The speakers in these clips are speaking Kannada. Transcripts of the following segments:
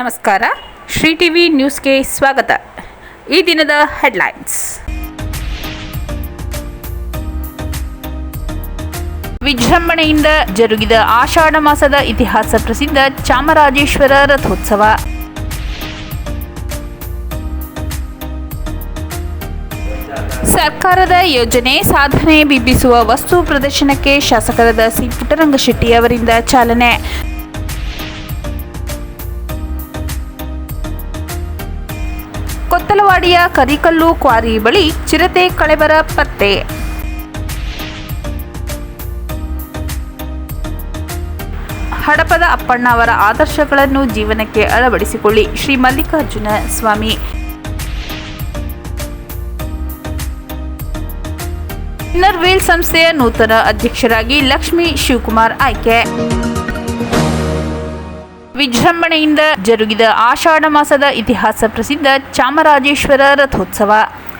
ನಮಸ್ಕಾರ. ಶ್ರೀ ಟಿವಿ ನ್ಯೂಸ್ಗೆ ಸ್ವಾಗತ. ಈ ದಿನದ ಹೆಡ್ಲೈನ್ಸ್. ವಿಜೃಂಭಣೆಯಿಂದ ಜರುಗಿದ ಆಷಾಢ ಮಾಸದ ಇತಿಹಾಸ ಪ್ರಸಿದ್ಧ ಚಾಮರಾಜೇಶ್ವರ ರಥೋತ್ಸವ. ಸರ್ಕಾರದ ಯೋಜನೆ ಸಾಧನೆ ಬಿಂಬಿಸುವ ವಸ್ತು ಪ್ರದರ್ಶನಕ್ಕೆ ಶಾಸಕರಾದ ಸಿ ಪುಟ್ಟರಂಗಶೆಟ್ಟಿ ಅವರಿಂದ ಚಾಲನೆ. ಕೊತ್ತಲವಾಡಿಯ ಕರಿಕಲ್ಲು ಕ್ವಾರಿ ಬಳಿ ಚಿರತೆ ಕಳೆಬರ ಪತ್ತೆ. ಹಡಪದ ಅಪ್ಪಣ್ಣ ಅವರ ಆದರ್ಶಗಳನ್ನು ಜೀವನಕ್ಕೆ ಅಳವಡಿಸಿಕೊಳ್ಳಿ ಶ್ರೀ ಮಲ್ಲಿಕಾರ್ಜುನ ಸ್ವಾಮಿ. ಇನ್ನರ್ವೇಲ್ ಸಂಸ್ಥೆಯ ನೂತನ ಅಧ್ಯಕ್ಷರಾಗಿ ಲಕ್ಷ್ಮೀ ಶಿವಕುಮಾರ್ ಆಯ್ಕೆ. ವಿಜೃಂಭಣೆಯಿಂದ ಜರುಗಿದ ಆಷಾಢ ಮಾಸದ ಇತಿಹಾಸ ಪ್ರಸಿದ್ಧ ಚಾಮರಾಜೇಶ್ವರ ರಥೋತ್ಸವ.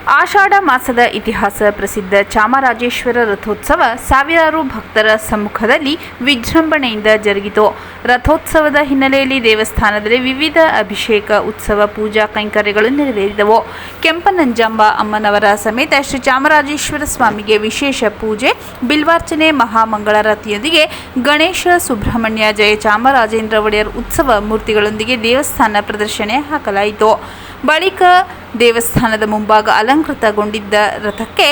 ಆಷಾಢ ಮಾಸದ ಇತಿಹಾಸ ಪ್ರಸಿದ್ಧ ಚಾಮರಾಜೇಶ್ವರ ರಥೋತ್ಸವ ಸಾವಿರಾರು ಭಕ್ತರ ಸಮ್ಮುಖದಲ್ಲಿ ವಿಜೃಂಭಣೆಯಿಂದ ಜರುಗಿತು. ರಥೋತ್ಸವದ ಹಿನ್ನೆಲೆಯಲ್ಲಿ ದೇವಸ್ಥಾನದಲ್ಲಿ ವಿವಿಧ ಅಭಿಷೇಕ, ಉತ್ಸವ, ಪೂಜಾ ಕೈಂಕರ್ಯಗಳು ನೆರವೇರಿದವು. ಕೆಂಪನಂಜಾಂಬ ಅಮ್ಮನವರ ಸಮೇತ ಶ್ರೀ ಚಾಮರಾಜೇಶ್ವರ ಸ್ವಾಮಿಗೆ ವಿಶೇಷ ಪೂಜೆ, ಬಿಲ್ವಾರ್ಚನೆ ಮಹಾಮಂಗಳಾರತಿಯೊಂದಿಗೆ ಗಣೇಶ ಸುಬ್ರಹ್ಮಣ್ಯ ಜಯ ಚಾಮರಾಜೇಂದ್ರ ಒಡೆಯರ್ ಉತ್ಸವ ಮೂರ್ತಿಗಳೊಂದಿಗೆ ದೇವಸ್ಥಾನ ಪ್ರದರ್ಶನ ಹಾಕಲಾಯಿತು. ಬಳಿಕ ದೇವಸ್ಥಾನದ ಮುಂಭಾಗ ಅಲಂಕೃತಗೊಂಡಿದ್ದ ರಥಕ್ಕೆ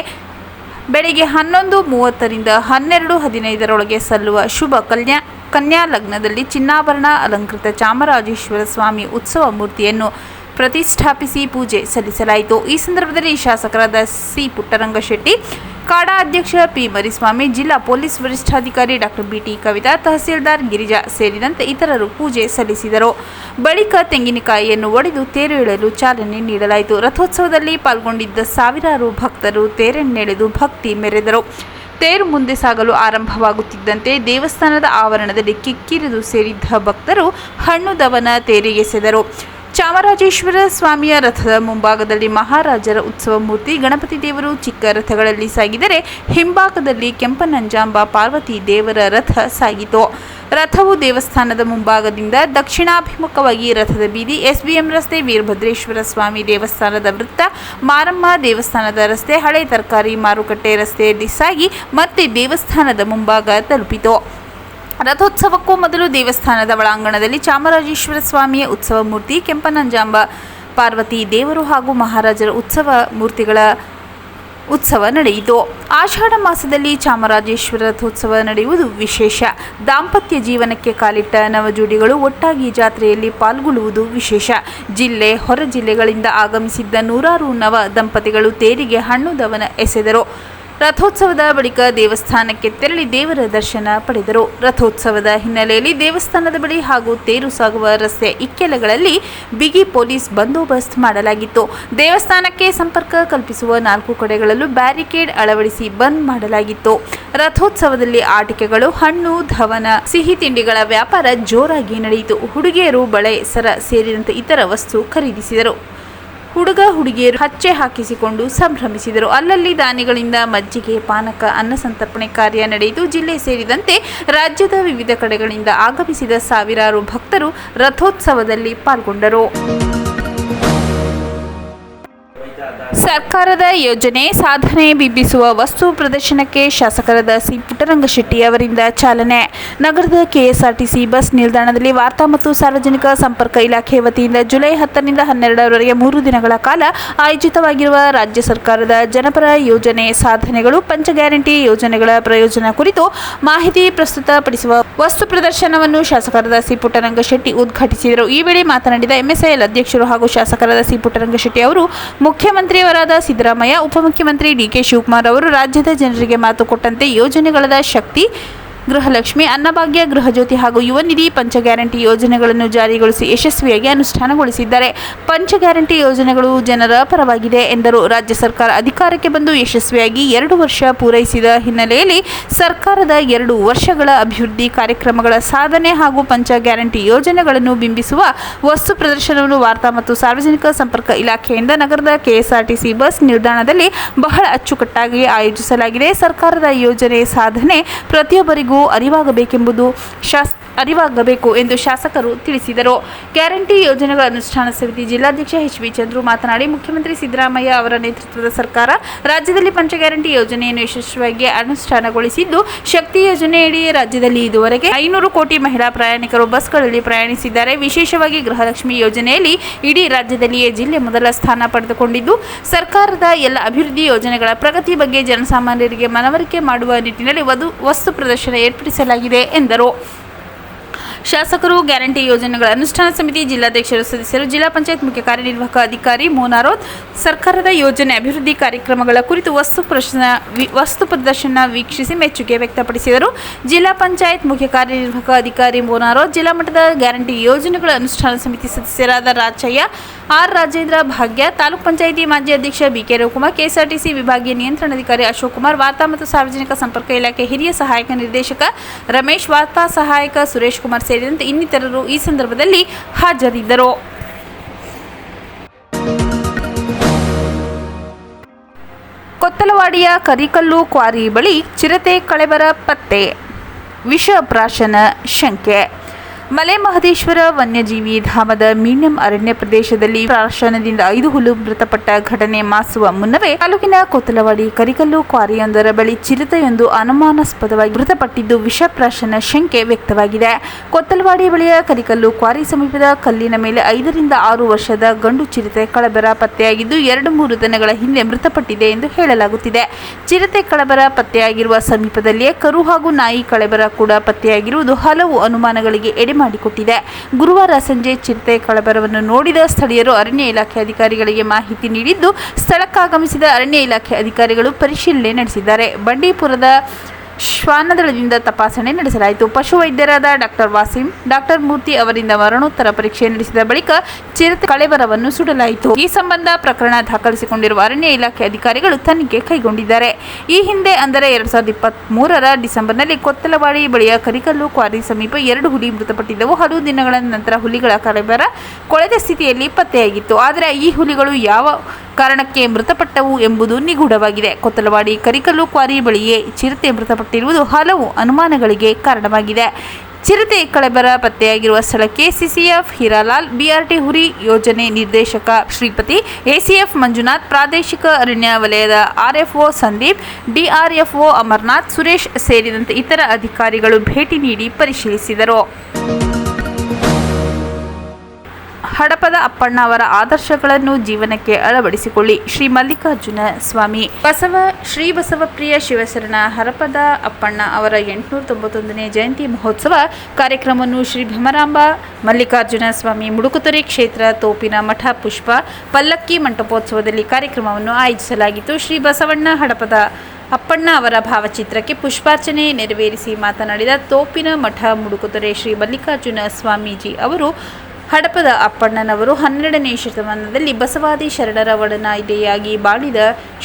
ಬೆಳಿಗ್ಗೆ ಹನ್ನೊಂದು ಮೂವತ್ತರಿಂದ ಹನ್ನೆರಡು ಹದಿನೈದರೊಳಗೆ ಸಲ್ಲುವ ಶುಭ ಕಲ್ಯಾ, ಕನ್ಯಾ ಲಗ್ನದಲ್ಲಿ ಚಿನ್ನಾಭರಣ ಅಲಂಕೃತ ಚಾಮರಾಜೇಶ್ವರ ಸ್ವಾಮಿ ಉತ್ಸವ ಮೂರ್ತಿಯನ್ನು ಪ್ರತಿಷ್ಠಾಪಿಸಿ ಪೂಜೆ ಸಲ್ಲಿಸಲಾಯಿತು. ಈ ಸಂದರ್ಭದಲ್ಲಿ ಶಾಸಕರಾದ ಸಿ ಪುಟ್ಟರಂಗಶೆಟ್ಟಿ ಕಾಡಾ ಅಧ್ಯಕ್ಷ ಪಿ ಮರಿಸ್ವಾಮಿ, ಜಿಲ್ಲಾ ಪೊಲೀಸ್ ವರಿಷ್ಠಾಧಿಕಾರಿ doctor B T Kavitha, tahsildar Girija ಸೇರಿದಂತೆ ಇತರರು ಪೂಜೆ ಸಲ್ಲಿಸಿದರು. ಬಳಿಕ ತೆಂಗಿನಕಾಯಿಯನ್ನು ಒಡೆದು ತೇರು ಇಳಲು ಚಾಲನೆ ನೀಡಲಾಯಿತು. ರಥೋತ್ಸವದಲ್ಲಿ ಪಾಲ್ಗೊಂಡಿದ್ದ ಸಾವಿರಾರು ಭಕ್ತರು ತೇರನ್ನೆಳೆದು ಭಕ್ತಿ ಮೆರೆದರು. ತೇರು ಮುಂದೆ ಸಾಗಲು ಆರಂಭವಾಗುತ್ತಿದ್ದಂತೆ ದೇವಸ್ಥಾನದ ಆವರಣದಲ್ಲಿ ಕಿಕ್ಕಿರಿದು ಸೇರಿದ್ದ ಭಕ್ತರು ಹಣ್ಣು ದವನ ತೇರಿಗೆಸೆದರು ಚಾಮರಾಜೇಶ್ವರ ಸ್ವಾಮಿಯ ರಥದ ಮುಂಭಾಗದಲ್ಲಿ ಮಹಾರಾಜರ ಉತ್ಸವ ಮೂರ್ತಿ ಗಣಪತಿ ದೇವರು ಚಿಕ್ಕ ರಥಗಳಲ್ಲಿ ಸಾಗಿದರೆ ಹಿಂಭಾಗದಲ್ಲಿ ಕೆಂಪನಂಜಾಂಬ ಪಾರ್ವತಿ ದೇವರ ರಥ ಸಾಗಿತು. ರಥವು ದೇವಸ್ಥಾನದ ಮುಂಭಾಗದಿಂದ ದಕ್ಷಿಣಾಭಿಮುಖವಾಗಿ ರಥದ ಬೀದಿ ಎಸ್ಬಿಎಂ ರಸ್ತೆ, ವೀರಭದ್ರೇಶ್ವರ ಸ್ವಾಮಿ ದೇವಸ್ಥಾನದ ವೃತ್ತ, ಮಾರಮ್ಮ ದೇವಸ್ಥಾನದ ರಸ್ತೆ, ಹಳೆ ತರಕಾರಿ ಮಾರುಕಟ್ಟೆ ರಸ್ತೆಯಲ್ಲಿ ಸಾಗಿ ಮತ್ತೆ ದೇವಸ್ಥಾನದ ಮುಂಭಾಗ ತಲುಪಿತು. ರಥೋತ್ಸವಕ್ಕೂ ಮೊದಲು ದೇವಸ್ಥಾನದ ಒಳಾಂಗಣದಲ್ಲಿ ಚಾಮರಾಜೇಶ್ವರ ಸ್ವಾಮಿಯ ಉತ್ಸವ ಮೂರ್ತಿ, ಕೆಂಪನಂಜಾಂಬ, ಪಾರ್ವತಿ ದೇವರು ಹಾಗೂ ಮಹಾರಾಜರ ಉತ್ಸವ ಮೂರ್ತಿಗಳ ಉತ್ಸವ ನಡೆಯಿತು. ಆಷಾಢ ಮಾಸದಲ್ಲಿ ಚಾಮರಾಜೇಶ್ವರ ರಥೋತ್ಸವ ನಡೆಯುವುದು ವಿಶೇಷ. ದಾಂಪತ್ಯ ಜೀವನಕ್ಕೆ ಕಾಲಿಟ್ಟ ನವಜೋಡಿಗಳು ಒಟ್ಟಾಗಿ ಜಾತ್ರೆಯಲ್ಲಿ ಪಾಲ್ಗೊಳ್ಳುವುದು ವಿಶೇಷ. ಜಿಲ್ಲೆ, ಹೊರ ಜಿಲ್ಲೆಗಳಿಂದ ಆಗಮಿಸಿದ್ದ ನೂರಾರು ನವ ದಂಪತಿಗಳು ತೇರಿಗೆ ಹಣ್ಣು ದವನ ಎಸೆದರು. ರಥೋತ್ಸವದ ಬಳಿಕ ದೇವಸ್ಥಾನಕ್ಕೆ ತೆರಳಿ ದೇವರ ದರ್ಶನ ಪಡೆದರು. ರಥೋತ್ಸವದ ಹಿನ್ನೆಲೆಯಲ್ಲಿ ದೇವಸ್ಥಾನದ ಬಳಿ ಹಾಗೂ ತೇರು ಸಾಗುವ ರಸ್ತೆ ಇಕ್ಕೆಲಗಳಲ್ಲಿ ಬಿಗಿ ಪೊಲೀಸ್ ಬಂದೋಬಸ್ತ್ ಮಾಡಲಾಗಿತ್ತು. ದೇವಸ್ಥಾನಕ್ಕೆ ಸಂಪರ್ಕ ಕಲ್ಪಿಸುವ ನಾಲ್ಕು ಕಡೆಗಳಲ್ಲೂ ಬ್ಯಾರಿಕೇಡ್ ಅಳವಡಿಸಿ ಬಂದ್ ಮಾಡಲಾಗಿತ್ತು. ರಥೋತ್ಸವದಲ್ಲಿ ಆಟಿಕೆಗಳು, ಹಣ್ಣು, ಧವನ, ಸಿಹಿ ತಿಂಡಿಗಳ ವ್ಯಾಪಾರ ಜೋರಾಗಿ ನಡೆಯಿತು. ಹುಡುಗಿಯರು ಬಳೆ, ಸರ ಸೇರಿದಂತೆ ಇತರ ವಸ್ತು ಖರೀದಿಸಿದರು. ಹುಡುಗ ಹುಡುಗಿಯರು ಹಚ್ಚೆ ಹಾಕಿಸಿಕೊಂಡು ಸಂಭ್ರಮಿಸಿದರು. ಅಲ್ಲಲ್ಲಿ ದಾನಿಗಳಿಂದ ಮಜ್ಜಿಗೆ, ಪಾನಕ, ಅನ್ನ ಸಂತರ್ಪಣೆ ಕಾರ್ಯ ನಡೆಯಿತು. ಜಿಲ್ಲೆ ಸೇರಿದಂತೆ ರಾಜ್ಯದ ವಿವಿಧ ಕಡೆಗಳಿಂದ ಆಗಮಿಸಿದ ಸಾವಿರಾರು ಭಕ್ತರು ರಥೋತ್ಸವದಲ್ಲಿ ಪಾಲ್ಗೊಂಡರು. ಸರ್ಕಾರದ ಯೋಜನೆ ಸಾಧನೆ ಬಿಂಬಿಸುವ ವಸ್ತು ಪ್ರದರ್ಶನಕ್ಕೆ ಶಾಸಕರಾದ ಸಿ ಪುಟ್ಟರಂಗಶೆಟ್ಟಿ ಅವರಿಂದ ಚಾಲನೆ. ನಗರದ ಕೆಎಸ್ಆರ್ಟಿಸಿ ಬಸ್ ನಿಲ್ದಾಣದಲ್ಲಿ ವಾರ್ತಾ ಮತ್ತು ಸಾರ್ವಜನಿಕ ಸಂಪರ್ಕ ಇಲಾಖೆ ವತಿಯಿಂದ ಜುಲೈ ಹತ್ತರಿಂದ ಹನ್ನೆರಡರವರೆಗೆ ಮೂರು ದಿನಗಳ ಕಾಲ ಆಯೋಜಿತವಾಗಿರುವ ರಾಜ್ಯ ಸರ್ಕಾರದ ಜನಪರ ಯೋಜನೆ ಸಾಧನೆಗಳು ಪಂಚ ಗ್ಯಾರಂಟಿ ಯೋಜನೆಗಳ ಪ್ರಯೋಜನ ಕುರಿತು ಮಾಹಿತಿ ಪ್ರಸ್ತುತಪಡಿಸುವ ವಸ್ತು ಪ್ರದರ್ಶನವನ್ನು ಶಾಸಕರಾದ ಸಿ ಪುಟ್ಟರಂಗಶೆಟ್ಟಿ ಉದ್ಘಾಟಿಸಿದರು. ಈ ವೇಳೆ ಮಾತನಾಡಿದ ಎಂಎಸ್ಐಎಲ್ ಅಧ್ಯಕ್ಷರು ಹಾಗೂ ಶಾಸಕರಾದ ಸಿ ಪುಟ್ಟರಂಗಶೆಟ್ಟಿ ಅವರು ಮುಖ್ಯಮಂತ್ರಿಯವರಾದ ಸಿದ್ದರಾಮಯ್ಯ ಉಪಮುಖ್ಯಮಂತ್ರಿ ಡಿಕೆ ಶಿವಕುಮಾರ್ ಅವರು ರಾಜ್ಯದ ಜನರಿಗೆ ಮಾತು ಕೊಟ್ಟಂತೆ ಯೋಜನೆಗಳ ಶಕ್ತಿ ಗೃಹಲಕ್ಷ್ಮಿ, ಅನ್ನಭಾಗ್ಯ, ಗೃಹಜ್ಯೋತಿ ಹಾಗೂ ಯುವ ನಿಧಿ ಪಂಚ ಗ್ಯಾರಂಟಿ ಯೋಜನೆಗಳನ್ನು ಜಾರಿಗೊಳಿಸಿ ಯಶಸ್ವಿಯಾಗಿ ಅನುಷ್ಠಾನಗೊಳಿಸಿದ್ದಾರೆ. ಪಂಚ ಗ್ಯಾರಂಟಿ ಯೋಜನೆಗಳು ಜನರ ಪರವಾಗಿದೆ ಎಂದರು. ರಾಜ್ಯ ಸರ್ಕಾರ ಅಧಿಕಾರಕ್ಕೆ ಬಂದು ಯಶಸ್ವಿಯಾಗಿ ಎರಡು ವರ್ಷ ಪೂರೈಸಿದ ಹಿನ್ನೆಲೆಯಲ್ಲಿ ಸರ್ಕಾರದ ಎರಡು ವರ್ಷಗಳ ಅಭಿವೃದ್ಧಿ ಕಾರ್ಯಕ್ರಮಗಳ ಸಾಧನೆ ಹಾಗೂ ಪಂಚ ಗ್ಯಾರಂಟಿ ಯೋಜನೆಗಳನ್ನು ಬಿಂಬಿಸುವ ವಸ್ತು ಪ್ರದರ್ಶನವನ್ನು ವಾರ್ತಾ ಮತ್ತು ಸಾರ್ವಜನಿಕ ಸಂಪರ್ಕ ಇಲಾಖೆಯಿಂದ ನಗರದ ಕೆಎಸ್ಆರ್ಟಿಸಿ ಬಸ್ ನಿಲ್ದಾಣದಲ್ಲಿ ಬಹಳ ಅಚ್ಚುಕಟ್ಟಾಗಿ ಆಯೋಜಿಸಲಾಗಿದೆ. ಸರ್ಕಾರದ ಯೋಜನೆ ಸಾಧನೆ ಪ್ರತಿಯೊಬ್ಬರಿಗೂ ಅರಿವಾಗಬೇಕೆಂಬುದು ಶಾಸ್ ಅರಿವಾಗಬೇಕು ಎಂದು ಶಾಸಕರು ತಿಳಿಸಿದರು. ಗ್ಯಾರಂಟಿ ಯೋಜನೆಗಳ ಅನುಷ್ಠಾನ ಸಮಿತಿ ಜಿಲ್ಲಾಧ್ಯಕ್ಷ ಎಚ್ ವಿ ಚಂದ್ರು ಮಾತನಾಡಿ, ಮುಖ್ಯಮಂತ್ರಿ ಸಿದ್ದರಾಮಯ್ಯ ಅವರ ನೇತೃತ್ವದ ಸರ್ಕಾರ ರಾಜ್ಯದಲ್ಲಿ ಪಂಚ ಗ್ಯಾರಂಟಿ ಯೋಜನೆಯನ್ನು ಯಶಸ್ವಿಯಾಗಿ ಅನುಷ್ಠಾನಗೊಳಿಸಿದ್ದು, ಶಕ್ತಿ ಯೋಜನೆಯಡಿ ರಾಜ್ಯದಲ್ಲಿ ಇದುವರೆಗೆ ಐನೂರು ಕೋಟಿ ಮಹಿಳಾ ಪ್ರಯಾಣಿಕರು ಬಸ್ಗಳಲ್ಲಿ ಪ್ರಯಾಣಿಸಿದ್ದಾರೆ. ವಿಶೇಷವಾಗಿ ಗೃಹಲಕ್ಷ್ಮಿ ಯೋಜನೆಯಲ್ಲಿ ಇಡೀ ರಾಜ್ಯದಲ್ಲಿಯೇ ಜಿಲ್ಲೆ ಮೊದಲ ಸ್ಥಾನ ಪಡೆದುಕೊಂಡಿದ್ದು, ಸರ್ಕಾರದ ಎಲ್ಲ ಅಭಿವೃದ್ಧಿ ಯೋಜನೆಗಳ ಪ್ರಗತಿ ಬಗ್ಗೆ ಜನಸಾಮಾನ್ಯರಿಗೆ ಮನವರಿಕೆ ಮಾಡುವ ನಿಟ್ಟಿನಲ್ಲಿ ವಧು ವಸ್ತು ಪ್ರದರ್ಶನ ಏರ್ಪಡಿಸಲಾಗಿದೆ ಎಂದರು. ಶಾಸಕರು ಗ್ಯಾರಂಟಿ ಯೋಜನೆಗಳ ಅನುಷ್ಠಾನ ಸಮಿತಿ ಜಿಲ್ಲಾಧ್ಯಕ್ಷರು ಸದಸ್ಯರು, ಜಿಲ್ಲಾ ಪಂಚಾಯತ್ ಮುಖ್ಯ ಕಾರ್ಯನಿರ್ವಾಹಕ ಅಧಿಕಾರಿ ಮೋನಾರೋತ್, ಸರ್ಕಾರದ ಯೋಜನೆ ಅಭಿವೃದ್ಧಿ ಕಾರ್ಯಕ್ರಮಗಳ ಕುರಿತು ವಸ್ತು ಪ್ರದರ್ಶನ ವಸ್ತು ಪ್ರದರ್ಶನ ವೀಕ್ಷಿಸಿ ಮೆಚ್ಚುಗೆ ವ್ಯಕ್ತಪಡಿಸಿದರು. ಜಿಲ್ಲಾ ಪಂಚಾಯತ್ ಮುಖ್ಯ ಕಾರ್ಯನಿರ್ವಾಹಕ ಅಧಿಕಾರಿ ಮೋನಾರೋತ್, ಜಿಲ್ಲಾ ಮಟ್ಟದ ಗ್ಯಾರಂಟಿ ಯೋಜನೆಗಳ ಅನುಷ್ಠಾನ ಸಮಿತಿ ಸದಸ್ಯರಾದ ರಾಜಯ್ಯ ಆರ್ ರಾಜೇಂದ್ರ ಭಾಗ್ಯ, ತಾಲೂಕ್ ಪಂಚಾಯಿತಿ ಮಾಜಿ ಅಧ್ಯಕ್ಷ ಬಿಕೆ ರವಿಕುಮಾರ್, ಕೆಎಸ್ಆರ್ಟಿಸಿ ವಿಭಾಗೀಯ ನಿಯಂತ್ರಣಾಧಿಕಾರಿ ಅಶೋಕ್ ಕುಮಾರ್, ವಾರ್ತಾ ಮತ್ತು ಸಾರ್ವಜನಿಕ ಸಂಪರ್ಕ ಇಲಾಖೆ ಹಿರಿಯ ಸಹಾಯಕ ನಿರ್ದೇಶಕ ರಮೇಶ್, ವಾರ್ತಾ ಸಹಾಯಕ ಸುರೇಶ್ ಕುಮಾರ್ ಸೇರಿದಂತೆ ಇನ್ನಿತರರು ಈ ಸಂದರ್ಭದಲ್ಲಿ ಹಾಜರಿದ್ದರು. ಕೊತ್ತಲವಾಡಿಯ ಕರಿಕಲ್ಲು ಕ್ವಾರಿ ಬಳಿ ಚಿರತೆ ಕಳೆಬರ ಪತ್ತೆ. ವಿಷಪ್ರಾಶನ ಶಂಕೆ. ಮಲೆ ಮಹದೇಶ್ವರ ವನ್ಯಜೀವಿ ಧಾಮದ ಮೀನಂ ಅರಣ್ಯ ಪ್ರದೇಶದಲ್ಲಿ ಪ್ರಾಶನದಿಂದ ಐದು ಹುಲು ಮೃತಪಟ್ಟ ಘಟನೆ ಮಾಸುವ ಮುನ್ನವೇ ತಾಲೂಕಿನ ಕೊತ್ತಲವಾಡಿ ಕರಿಕಲ್ಲು ಕ್ವಾರಿಯೊಂದರ ಬಳಿ ಚಿರತೆಯೊಂದು ಅನುಮಾನಾಸ್ಪದವಾಗಿ ಮೃತಪಟ್ಟಿದ್ದು ವಿಷಪ್ರಾಶನ ಶಂಕೆ ವ್ಯಕ್ತವಾಗಿದೆ. ಕೊತ್ತಲವಾಡಿ ಬಳಿಯ ಕರಿಕಲ್ಲು ಕ್ವಾರಿ ಸಮೀಪದ ಕಲ್ಲಿನ ಮೇಲೆ ಐದರಿಂದ ಆರು ವರ್ಷದ ಗಂಡು ಚಿರತೆ ಕಳಬರ ಪತ್ತೆಯಾಗಿದ್ದು ಎರಡು ಮೂರು ದಿನಗಳ ಹಿಂದೆ ಮೃತಪಟ್ಟಿದೆ ಎಂದು ಹೇಳಲಾಗುತ್ತಿದೆ. ಚಿರತೆ ಕಳಬರ ಪತ್ತೆಯಾಗಿರುವ ಸಮೀಪದಲ್ಲಿಯೇ ಕರು ಹಾಗೂ ನಾಯಿ ಕಳಬರ ಕೂಡ ಪತ್ತೆಯಾಗಿರುವುದು ಹಲವು ಅನುಮಾನಗಳಿಗೆ ಎಡೆಮಾಡಿಕೊಟ್ಟಿದೆ ಗುರುವಾರ ಸಂಜೆ ಚಿರತೆ ಕಳಬರವನ್ನು ನೋಡಿದ ಸ್ಥಳೀಯರು ಅರಣ್ಯ ಇಲಾಖೆ ಅಧಿಕಾರಿಗಳಿಗೆ ಮಾಹಿತಿ ನೀಡಿದ್ದು, ಸ್ಥಳಕ್ಕಾಗಮಿಸಿದ ಅರಣ್ಯ ಇಲಾಖೆ ಅಧಿಕಾರಿಗಳು ಪರಿಶೀಲನೆ ನಡೆಸಿದ್ದಾರೆ. ಬಂಡೀಪುರದ ಶ್ವಾನದಳದಿಂದ ತಪಾಸಣೆ ನಡೆಸಲಾಯಿತು. ಪಶುವೈದ್ಯರಾದ ಡಾಕ್ಟರ್ ವಾಸಿಂ, ಡಾಕ್ಟರ್ ಮೂರ್ತಿ ಅವರಿಂದ ಮರಣೋತ್ತರ ಪರೀಕ್ಷೆ ನಡೆಸಿದ ಬಳಿಕ ಚಿರತೆ ಕಳೆವರವನ್ನು ಸುಡಲಾಯಿತು. ಈ ಸಂಬಂಧ ಪ್ರಕರಣ ದಾಖಲಿಸಿಕೊಂಡಿರುವ ಅರಣ್ಯ ಇಲಾಖೆ ಅಧಿಕಾರಿಗಳು ತನಿಖೆ ಕೈಗೊಂಡಿದ್ದಾರೆ. ಈ ಹಿಂದೆ ಅಂದರೆ ಎರಡ್ ಸಾವಿರದ ಇಪ್ಪತ್ತ್ ಮೂರರ ಡಿಸೆಂಬರ್ನಲ್ಲಿ ಕೊತ್ತಲವಾಡಿ ಬಳಿಯ ಕರಿಕಲ್ಲು ಕ್ವಾರಿ ಸಮೀಪ ಎರಡು ಹುಲಿ ಮೃತಪಟ್ಟಿದ್ದವು. ಹಲವು ದಿನಗಳ ನಂತರ ಹುಲಿಗಳ ಕಳೆಬರ ಕೊಳೆದ ಸ್ಥಿತಿಯಲ್ಲಿ ಪತ್ತೆಯಾಗಿತ್ತು. ಆದರೆ ಈ ಹುಲಿಗಳು ಯಾವ ಕಾರಣಕ್ಕೆ ಮೃತಪಟ್ಟವು ಎಂಬುದು ನಿಗೂಢವಾಗಿದೆ. ಕೊತ್ತಲವಾಡಿ ಕರಿಕಲ್ಲು ಕ್ವಾರಿ ಬಳಿಯೇ ಚಿರತೆ ಮೃತಪಟ್ಟಿರುವುದು ಹಲವು ಅನುಮಾನಗಳಿಗೆ ಕಾರಣವಾಗಿದೆ. ಚಿರತೆ ಕಳೆಬರ ಪತ್ತೆಯಾಗಿರುವ ಸ್ಥಳಕ್ಕೆ ಸಿಸಿಎಫ್ ಹೀರಾಲಾಲ್, ಬಿಆರ್ಟಿ ಹುರಿ ಯೋಜನೆ ನಿರ್ದೇಶಕ ಶ್ರೀಪತಿ, ಎಸಿಎಫ್ ಮಂಜುನಾಥ್, ಪ್ರಾದೇಶಿಕ ಅರಣ್ಯ ವಲಯದ ಆರ್ಎಫ್ಒ ಸಂದೀಪ್, ಡಿಆರ್ಎಫ್ಒ ಅಮರ್ನಾಥ್, ಸುರೇಶ್ ಸೇರಿದಂತೆ ಇತರ ಅಧಿಕಾರಿಗಳು ಭೇಟಿ ನೀಡಿ ಪರಿಶೀಲಿಸಿದರು. ಹಡಪದ ಅಪ್ಪಣ್ಣ ಅವರ ಆದರ್ಶಗಳನ್ನು ಜೀವನಕ್ಕೆ ಅಳವಡಿಸಿಕೊಳ್ಳಿ. ಶ್ರೀ ಮಲ್ಲಿಕಾರ್ಜುನ ಸ್ವಾಮಿ. ಬಸವ, ಶ್ರೀ ಬಸವಪ್ರಿಯ ಶಿವಶರಣ ಹರಪದ ಅಪ್ಪಣ್ಣ ಅವರ ಎಂಟುನೂರ ತೊಂಬತ್ತೊಂದನೇ ಜಯಂತಿ ಮಹೋತ್ಸವ ಕಾರ್ಯಕ್ರಮವನ್ನು ಶ್ರೀ ಭೀಮರಾಂಬ, ಮಲ್ಲಿಕಾರ್ಜುನ ಸ್ವಾಮಿ ಮುಡುಕುತೊರೆ ಕ್ಷೇತ್ರ, ತೋಪಿನ ಮಠ, ಪುಷ್ಪ, ಪಲ್ಲಕ್ಕಿ ಮಂಟಪೋತ್ಸವದಲ್ಲಿ ಕಾರ್ಯಕ್ರಮವನ್ನು ಆಯೋಜಿಸಲಾಗಿತ್ತು. ಶ್ರೀ ಬಸವಣ್ಣ ಹಡಪದ ಅಪ್ಪಣ್ಣ ಅವರ ಭಾವಚಿತ್ರಕ್ಕೆ ಪುಷ್ಪಾರ್ಚನೆ ನೆರವೇರಿಸಿ ಮಾತನಾಡಿದ ತೋಪಿನ ಮಠ ಮುಡುಕುತೊರೆ ಶ್ರೀ ಮಲ್ಲಿಕಾರ್ಜುನ ಸ್ವಾಮೀಜಿ ಅವರು ಹಡಪದ ಅಪ್ಪಣ್ಣನವರು ಹನ್ನೆರಡನೇ ಶತಮಾನದಲ್ಲಿ ಬಸವಾದಿ ಶರಣರ ಒಡನಾಯಿತೆಯಾಗಿ ಬಾಳಿದ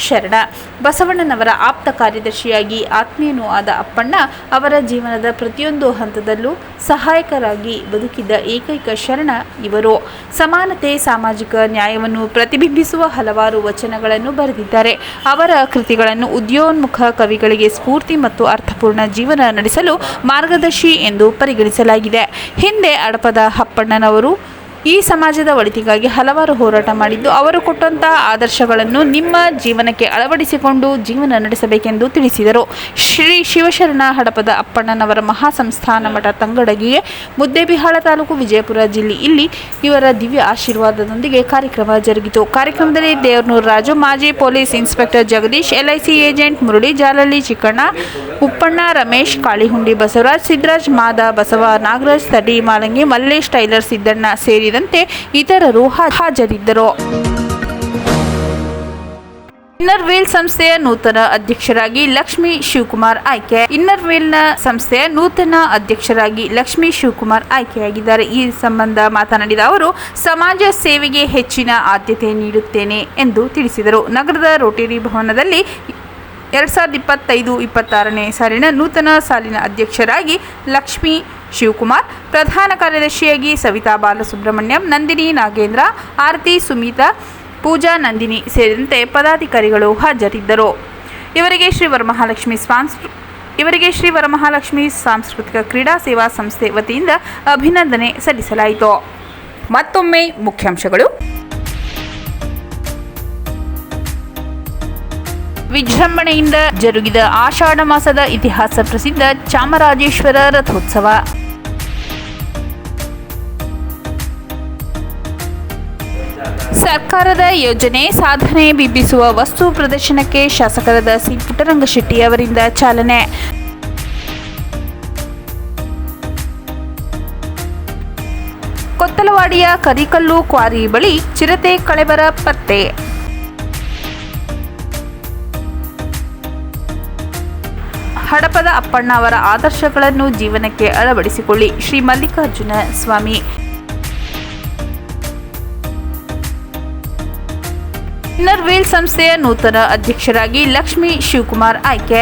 ಶರಣ. ಬಸವಣ್ಣನವರ ಆಪ್ತ ಕಾರ್ಯದರ್ಶಿಯಾಗಿ ಆತ್ಮೀಯನೂ ಆದ ಅಪ್ಪಣ್ಣ ಅವರ ಜೀವನದ ಪ್ರತಿಯೊಂದು ಹಂತದಲ್ಲೂ ಸಹಾಯಕರಾಗಿ ಬದುಕಿದ ಏಕೈಕ ಶರಣ ಇವರು. ಸಮಾನತೆ, ಸಾಮಾಜಿಕ ನ್ಯಾಯವನ್ನು ಪ್ರತಿಬಿಂಬಿಸುವ ಹಲವಾರು ವಚನಗಳನ್ನು ಬರೆದಿದ್ದಾರೆ. ಅವರ ಕೃತಿಗಳನ್ನು ಉದ್ಯೋನ್ಮುಖ ಕವಿಗಳಿಗೆ ಸ್ಫೂರ್ತಿ ಮತ್ತು ಅರ್ಥಪೂರ್ಣ ಜೀವನ ನಡೆಸಲು ಮಾರ್ಗದರ್ಶಿ ಎಂದು ಪರಿಗಣಿಸಲಾಗಿದೆ. ಹಿಂದೆ ಅಡಪದ ಅಪ್ಪಣ್ಣನವರು ಈ ಸಮಾಜದ ಒಳಿತಿಗಾಗಿ ಹಲವಾರು ಹೋರಾಟ ಮಾಡಿದ್ದು, ಅವರು ಕೊಟ್ಟಂತಹ ಆದರ್ಶಗಳನ್ನು ನಿಮ್ಮ ಜೀವನಕ್ಕೆ ಅಳವಡಿಸಿಕೊಂಡು ಜೀವನ ನಡೆಸಬೇಕೆಂದು ತಿಳಿಸಿದರು. ಶ್ರೀ ಶಿವಶರಣ ಹಡಪದ ಅಪ್ಪಣ್ಣನವರ ಮಹಾಸಂಸ್ಥಾನ ಮಠ ತಂಗಡಗಿಯ ಮುದ್ದೇಬಿಹಾಳ ತಾಲೂಕು ವಿಜಯಪುರ ಜಿಲ್ಲೆ. ಇಲ್ಲಿ ಇವರ ದಿವ್ಯ ಆಶೀರ್ವಾದದೊಂದಿಗೆ ಕಾರ್ಯಕ್ರಮ ಜರುಗಿತು. ಕಾರ್ಯಕ್ರಮದಲ್ಲಿ ದೇವನೂರು ರಾಜು, ಮಾಜಿ police inspector Jagadish, LIC agent Murali, Jalahalli Chikkanna, Uppanna Ramesh, Kalihundi Basavaraj Siddaraj Mada Basava, Nagaraj, Tadi Malangi, Mallesh, tailor Siddanna ಸೇರಿದಂತೆ ಇತರರು ಹಾಜರಿದ್ದರು. ಇನ್ನರ್ ವೇಲ್ ಸಂಸ್ಥೆಯ ನೂತನ ಅಧ್ಯಕ್ಷರಾಗಿ ಲಕ್ಷ್ಮಿ ಶಿವಕುಮಾರ್ ಆಯ್ಕೆ. ಇನ್ನರ್ ವೇಲ್ನ ಸಂಸ್ಥೆಯ ನೂತನ ಅಧ್ಯಕ್ಷರಾಗಿ ಲಕ್ಷ್ಮಿ ಶಿವಕುಮಾರ್ ಆಯ್ಕೆಯಾಗಿದ್ದಾರೆ. ಈ ಸಂಬಂಧ ಮಾತನಾಡಿದ ಅವರು, ಸಮಾಜ ಸೇವೆಗೆ ಹೆಚ್ಚಿನ ಆದ್ಯತೆ ನೀಡುತ್ತೇನೆ ಎಂದು ತಿಳಿಸಿದರು. ನಗರದ ರೋಟರಿ ಭವನದಲ್ಲಿ ಎರಡ್ ಸಾವಿರದ ಇಪ್ಪತ್ತೈದು, ಇಪ್ಪತ್ತಾರನೇ ಸಾಲಿನ ನೂತನ ಸಾಲಿನ ಅಧ್ಯಕ್ಷರಾಗಿ ಲಕ್ಷ್ಮಿ ಶಿವಕುಮಾರ್, ಪ್ರಧಾನ ಕಾರ್ಯದರ್ಶಿಯಾಗಿ ಸವಿತಾ ಬಾಲಸುಬ್ರಹ್ಮಣ್ಯಂ, ನಂದಿನಿ ನಾಗೇಂದ್ರ, ಆರತಿ ಸುಮಿತಾ, ಪೂಜಾ ನಂದಿನಿ ಸೇರಿದಂತೆ ಪದಾಧಿಕಾರಿಗಳು ಹಾಜರಿದ್ದರು. ಇವರಿಗೆ ಶ್ರೀ ವರಮಹಾಲಕ್ಷ್ಮಿ ಸ್ವಾನ್ಸ್ ಇವರಿಗೆ ಶ್ರೀ ವರಮಹಾಲಕ್ಷ್ಮಿ ಸಾಂಸ್ಕೃತಿಕ ಕ್ರೀಡಾ ಸೇವಾ ಸಂಸ್ಥೆ ವತಿಯಿಂದ ಅಭಿನಂದನೆ ಸಲ್ಲಿಸಲಾಯಿತು. ಮತ್ತೊಮ್ಮೆ ಮುಖ್ಯಾಂಶಗಳು. ವಿಜೃಂಭಣೆಯಿಂದ ಜರುಗಿದ ಆಷಾಢ ಮಾಸದ ಇತಿಹಾಸ ಪ್ರಸಿದ್ಧ ಚಾಮರಾಜೇಶ್ವರ ರಥೋತ್ಸವ. ಸರ್ಕಾರದ ಯೋಜನೆ ಸಾಧನೆ ಬಿಂಬಿಸುವ ವಸ್ತು ಪ್ರದರ್ಶನಕ್ಕೆ ಶಾಸಕರಾದ ಸಿ ಪುಟ್ಟರಂಗಶೆಟ್ಟಿ ಅವರಿಂದ ಚಾಲನೆ. ಕೊತ್ತಲವಾಡಿಯ ಕರಿಕಲ್ಲು ಕ್ವಾರಿ ಬಳಿ ಚಿರತೆ ಕಳೆಬರ ಪತ್ತೆ. ಹಡಪದ ಅಪ್ಪಣ್ಣ ಅವರ ಆದರ್ಶಗಳನ್ನು ಜೀವನಕ್ಕೆ ಅಳವಡಿಸಿಕೊಳ್ಳಿ ಶ್ರೀ ಮಲ್ಲಿಕಾರ್ಜುನ ಸ್ವಾಮಿ. ಇನ್ನರ್ ವೀಲ್ ಸಂಸ್ಥೆಯ ನೂತನ ಅಧ್ಯಕ್ಷರಾಗಿ ಲಕ್ಷ್ಮೀ ಶಿವಕುಮಾರ್ ಆಯ್ಕೆ.